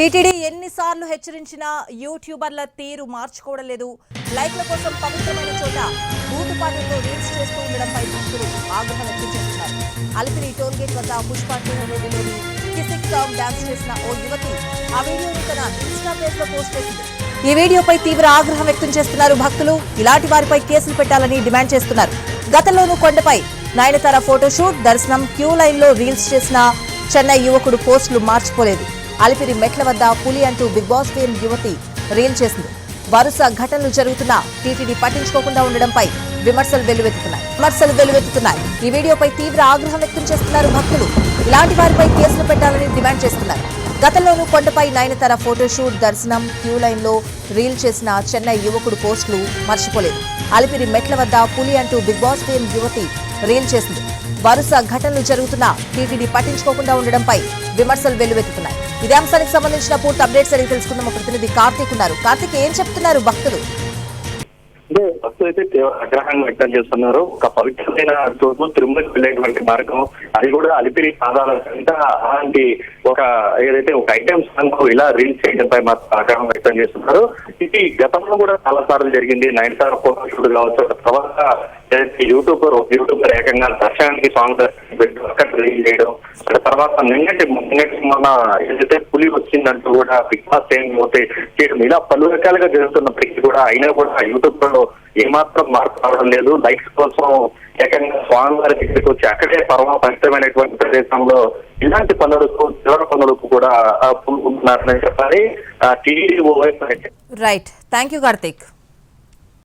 TTD ఎన్నిసార్లు హెచ్చరించినా యూట్యూబర్ల తీరు మార్చుకోవడం లేదు. లైక్ల కోసం పవిత్రమైన చోట బూతుపాటలతో రీల్స్ చేస్తూ ఉండడంపై భక్తులు ఆగ్రహం వ్యక్తం చేస్తున్నారు. అలిపిరి టోల్గేట్ వద్ద పుష్ప రోడ్డులోని కిసిక్ సాంగ్ డాన్స్ చేసిన ఓ యువతి ఆ వీడియోను తన ఇన్స్టా పేజ్లో పోస్ట్ చేసింది. ఈ వీడియోపై తీవ్ర ఆగ్రహం వ్యక్తం చేస్తున్నారు భక్తులు. ఇలాంటి వారిపై కేసులు పెట్టాలని డిమాండ్ చేస్తున్నారు. గతంలోనూ కొండపై నయనతార ఫోటోషూట్ దర్శనం క్యూ లైన్లో రీల్స్ చేసిన చెన్నై యువకుడు పోస్టులు మార్చుకోలేదు. అలిపిరి మెట్ల వద్ద పులి అంటూ బిగ్ బాస్ ఫేమ్ యువతి రీల్ చేసింది. వరుస ఘటనలు జరుగుతున్నా టీటీడీ పట్టించుకోకుండా ఉండడంపై విమర్శలు వెల్లువెత్తుతున్నాయి. విమర్శలు వెల్లువెత్తుతున్నాయి. ఈ వీడియోపై తీవ్ర ఆగ్రహం వ్యక్తం చేస్తున్నారు భక్తులు. ఇలాంటి వారిపై కేసులు పెట్టాలని డిమాండ్ చేస్తున్నారు. గతంలోనూ కొండపై నయనతార ఫోటోషూట్ దర్శనం క్యూ లైన్లో రీల్ చేసిన చెన్నై యువకుడు పోస్టులు మర్చిపోలేదు. అలిపిరి మెట్ల వద్ద పులి అంటూ బిగ్ బాస్ ఫేమ్ యువతి రీల్ చేసింది. వరుస ఘటనలు జరుగుతున్నా టీటీడీ పట్టించుకోకుండా ఉండడంపై విమర్శలు వెల్లువెత్తుతున్నాయి. ఇదే అంశానికి సంబంధించిన పూర్తి అప్డేట్స్ అడిగి తెలుసుకుందాం. మా ప్రతినిధి కార్తీక్ ఉన్నారు. కార్తీక్ ఏం చెప్తున్నారు భక్తులు? అంటే భక్తులు అయితే తీవ్ర ఆగ్రహాన్ని వ్యక్తం చేస్తున్నారు. ఒక పవిత్రమైన చోటు తిరుమలకి వెళ్ళేటువంటి మార్గం అది కూడా అలిపిరి పాదాల కంట అలాంటి ఒక ఏదైతే ఒక ఐటమ్ సాంగ్ ఇలా రీల్స్ చేయడంపై మాత్రం ఆగ్రహం వ్యక్తం చేస్తున్నారు. ఇది గతంలో కూడా చాలా సార్లు జరిగింది. నైన్ స్టార్ ఫోటో షూట్ కావచ్చు తర్వాత యూట్యూబర్ యూట్యూబర్ ఏకంగా దర్శనానికి సాంగ్ పెట్టి రిలీజ్ చేయడం తర్వాత నిన్నటి నిన్నటి మొన్న ఏదైతే పులి వచ్చిందంటూ కూడా బిగ్ బాస్ ఏం పోతే చేయడం. ఇలా పలు రకాలుగా జరుగుతున్నప్పటికీ కూడా అయినా కూడా యూట్యూబ్లో ఏమాత్రం మార్పు రావడం లేదు. లైక్స్ కోసం ఏకంగా స్వామివారి దగ్గరికి వచ్చి అక్కడే పరమ పవిత్రమైనటువంటి ప్రదేశంలో ఇలాంటి పనులకు తీవ్ర పనులకు కూడా ఆ, పూనుకుంటున్నారని చెప్పాలి. టీడీ ఓవైపు రైట్ థ్యాంక్ యూ కార్తీక్